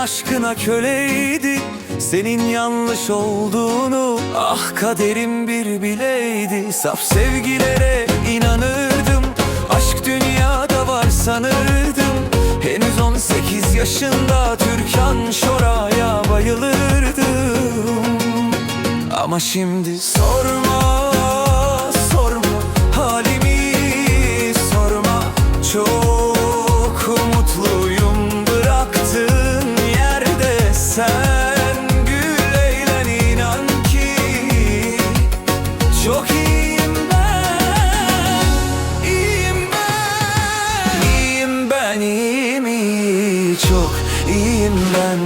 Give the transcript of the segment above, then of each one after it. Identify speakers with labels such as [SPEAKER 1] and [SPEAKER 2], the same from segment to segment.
[SPEAKER 1] aşkına köleydi. Senin yanlış olduğunu Ah kaderim bir bileydi. Saf sevgilere inanırdım Aşk dünyada var sanırdım. Henüz 18 yaşında Türkan Şoray'a bayılırdım. Ama şimdi sorma sen gül eğlen inan Çok iyiyim ben. İyiyim ben. İyiyim ben iyiyim iyi çok iyiyim ben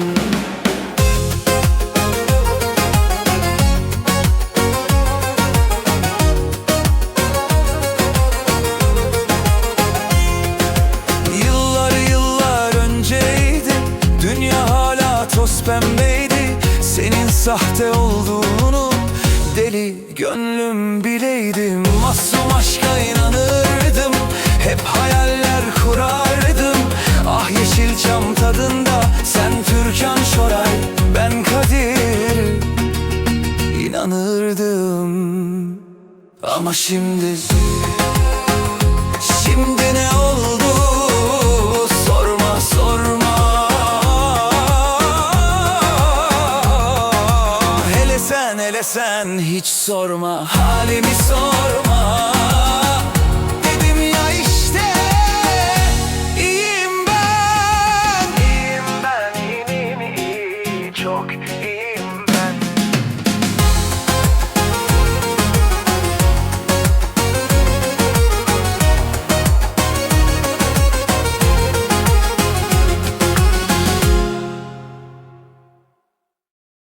[SPEAKER 1] pembeydi Senin sahte olduğunu. Deli gönlüm bileydim Masum aşka inanırdım. Hep hayaller kurardım. Ah Yeşilçam tadında Sen Türkan Şoray Ben Kadir. İnanırdım Ama şimdi Şimdi ne oldu Hele sen hele sen hiç sorma. Halimi sorma